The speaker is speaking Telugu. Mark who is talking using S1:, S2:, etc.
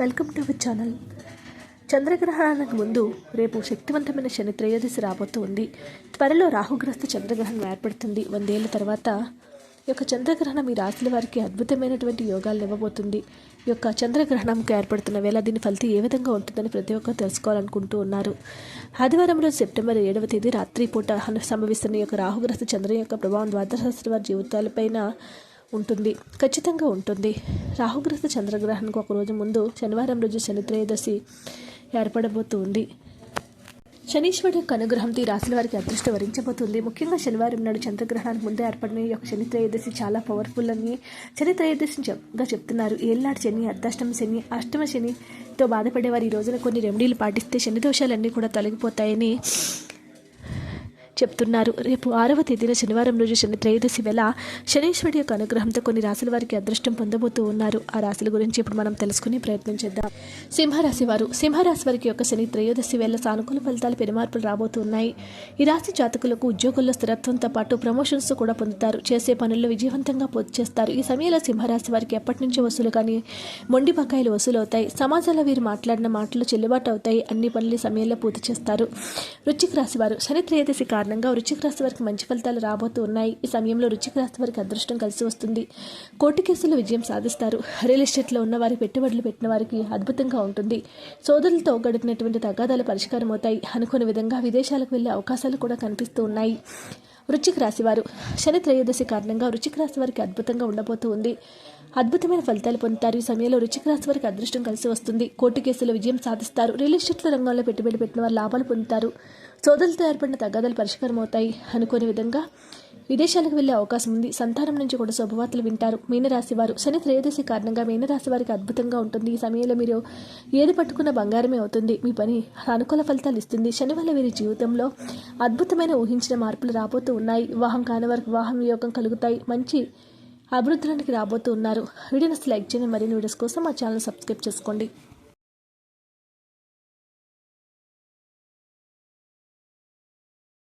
S1: Welcome to our channel. చంద్రగ్రహణానికి ముందు రేపు శక్తివంతమైన శని త్రయోదశి రాబోతుంది. త్వరలో రాహుగ్రస్త చంద్రగ్రహణం ఏర్పడుతుంది. వందేళ్ళ తర్వాత ఈ యొక్క చంద్రగ్రహణం ఈ రాశుల వారికి అద్భుతమైనటువంటి యోగాలు ఇవ్వబోతుంది. ఈ యొక్క చంద్రగ్రహణంకి ఏర్పడుతున్న వేళ దీని ఫలితం ఏ విధంగా ఉంటుందని ప్రతి ఒక్కరు తెలుసుకోవాలనుకుంటూ ఉన్నారు. ఆదివారం రోజు సెప్టెంబర్ ఏడవ తేదీ రాత్రి పూట సంభవిస్తున్న ఈ యొక్క రాహుగ్రస్త చంద్రుని యొక్క ప్రభావం ద్వాదశాస్త్ర వారి జీవితాలపైన ఉంటుంది. ఖచ్చితంగా ఉంటుంది. రాహుగ్రస్త చంద్రగ్రహణకు ఒక రోజు ముందు శనివారం రోజు శని త్రయోదశి ఏర్పడబోతూ ఉంది శనీశ్వరుడు యొక్క అనుగ్రహంతో ఈ రాశుల వారికి అదృష్టం వరించబోతుంది. ముఖ్యంగా శనివారం నాడు చంద్రగ్రహణానికి ముందే ఏర్పడిన ఈ యొక్క శని త్రయోదశి చాలా పవర్ఫుల్ అని శని త్రయోదశి చెప్గా చెప్తున్నారు. ఏళ్ళనాడు శని అర్ధాష్టమ శని అష్టమ శనితో బాధపడేవారు. ఈ రోజున కొన్ని రెమెడీలు పాటిస్తే శని దోషాలన్నీ కూడా తొలగిపోతాయని చెప్తున్నారు. రేపు ఆరవ తేదీన శనివారం రోజు శని త్రయోదశి వేళ శనీశ్వరుడి యొక్క అనుగ్రహంతో కొన్ని రాశుల వారికి అదృష్టం పొందబోతూ ఉన్నారు. ఆ రాశుల గురించి ఇప్పుడు మనం తెలుసుకునే ప్రయత్నం చేద్దాం. సింహరాశి వారు. సింహరాశి వారికి యొక్క శని త్రయోదశి వేళ సానుకూల ఫలితాలు పెనుమార్పులు రాబోతూ ఉన్నాయి ఈ రాశి జాతకులకు ఉద్యోగుల్లో స్థిరత్వంతో పాటు ప్రమోషన్స్ కూడా పొందుతారు. చేసే పనుల్లో విజయవంతంగా పూర్తి చేస్తారు. ఈ సమయంలో సింహరాశి వారికి ఎప్పటి నుంచి వసూలు కానీ మొండి బకాయిలు వసూలు అవుతాయి సమాజంలో వీరు మాట్లాడిన మాటలు చెల్లుబాటు అవుతాయి. అన్ని పనులు సమయంలో పూర్తి చేస్తారు. వృచ్చిక రాశి వారు. శని త్రయోదశి కారణంగా వృచ్చిక రాశి వారికి మంచి ఫలితాలు రాబోతూ ఉన్నాయి. ఈ సమయంలో వృచ్చిక రాశి వారికి అదృష్టం కలిసి వస్తుంది. కోర్టు కేసుల్లో విజయం సాధిస్తారు. రియల్ ఎస్టేట్లో ఉన్న వారి పెట్టుబడులు పెట్టిన వారికి అద్భుతంగా ఉంటుంది. సోదరులతో గడిపినటువంటి తగాదాలు పరిష్కారం అవుతాయి అనుకున్న విధంగా విదేశాలకు వెళ్ళే అవకాశాలు కూడా కనిపిస్తూ ఉన్నాయి. వృచ్చిక రాశివారు శని త్రయోదశి కారణంగా వృచ్చిక రాశి వారికి అద్భుతంగా ఉండబోతూ ఉంది. అద్భుతమైన ఫలితాలు పొందుతారు. ఈ సమయంలో రుచిక రాశి వారికి అదృష్టం కలిసి వస్తుంది. కోర్టు కేసులో విజయం సాధిస్తారు. రియల్ ఎస్టేట్ల రంగంలో పెట్టుబడి పెట్టిన వారు లాభాలు పొందుతారు. సోదరులతో ఏర్పడిన తగాదాలు పరిష్కారం అవుతాయి అనుకోని విధంగా విదేశాలకు వెళ్ళే అవకాశం ఉంది. సంతానం నుంచి కూడా శుభవార్తలు వింటారు. మీనరాశి వారు శని త్రయోదశి కారణంగా మీనరాశి వారికి అద్భుతంగా ఉంటుంది. ఈ సమయంలో మీరు ఏది పట్టుకున్న బంగారమే అవుతుంది. మీ పని అనుకూల ఫలితాలు ఇస్తుంది. శని వల్ల వీరి జీవితంలో అద్భుతమైన ఊహించిన మార్పులు రాబోతూ ఉన్నాయి. వివాహం కాని వారికి వివాహం యోగం కలుగుతాయి. మంచి అభివృద్ధిలోనికి రాబోతూ ఉన్నారు. వీడియోని లైక్ చేయండి. మరిన్ని వీడియోస్ కోసం మా ఛానల్ సబ్స్క్రైబ్ చేసుకోండి.